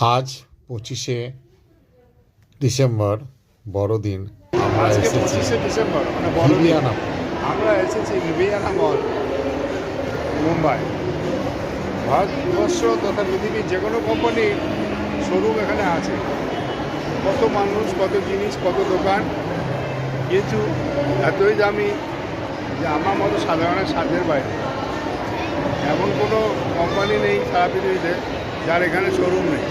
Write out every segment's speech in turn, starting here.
আজ পঁচিশে ডিসেম্বর বড়দিন আমরা আজকে এসেছি ডিসেম্বর মানে বড়দিন। আমরা এসেছি বিবিয়ানা মল মুম্বাই। ভারতবর্ষ তথা পৃথিবীর যে কোনো কোম্পানির শোরুম এখানে আছে। কত মানুষ কত জিনিস কত দোকান। কিছু এতই দামি যে আমার মতো সাধারণের সাধ্যের বাইরে। এমন কোনো কোম্পানি নেই সারা পৃথিবীতে যার এখানে শোরুম নেই।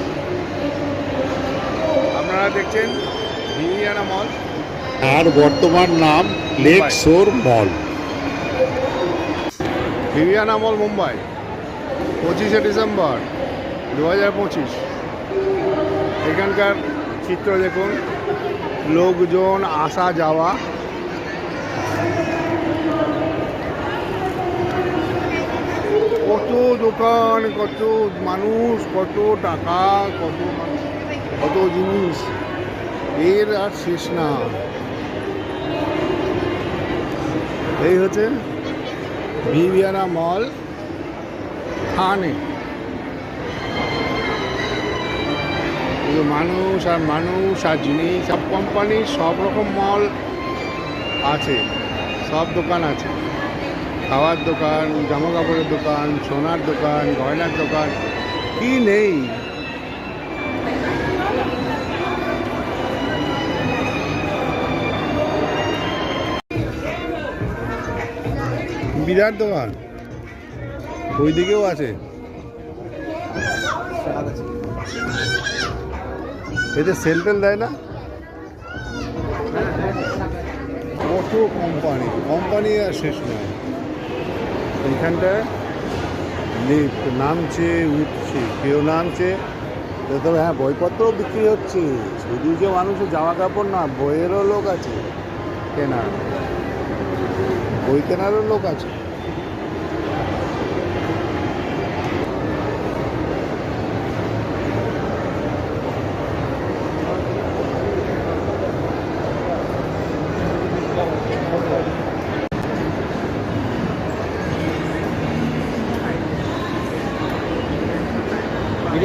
আপনারা দেখছেন বিবিয়ানা মল আর বর্তমান নাম লেক। শোর মল ভিভিয়ানা মল মুম্বাই পঁচিশে ডিসেম্বর দু হাজার পঁচিশ। এখানকার চিত্র দেখুন লোকজন আসা যাওয়া কত দোকান কত মানুষ কত টাকা কত মানুষ, কত জিনিস। এর আর শেষ না। এই হচ্ছে ভিভিয়ানা মল থানে। মানুষ আর মানুষ আর জিনিস সব কোম্পানি সব রকম মল আছে সব দোকান আছে। খাওয়ার দোকান জামা কাপড়ের দোকান, সোনার দোকান, গয়নার দোকান, কি নেই? বিরাট দোকান। ওই দিকেও আছে। এতে সেল টেল দেয় না? কত কোম্পানি কোম্পানি আর শেষ নয়। এইখানটায় লিফট নামছে উঠছে, কেউ নামছে। তবে হ্যাঁ বইপত্রও বিক্রি হচ্ছে। শুধু যে মানুষের জামা কাপড় না, বইয়েরও লোক আছে, কেনার। বই কেনারও লোক আছে।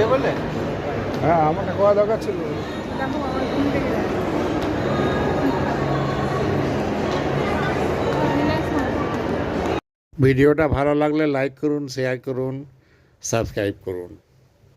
ভিডিও বলে? হ্যাঁ আমাকে খাওয়া দরকার ছিল। ভিডিওটা ভালো লাগলে লাইক করুন শেয়ার করুন সাবস্ক্রাইব করুন।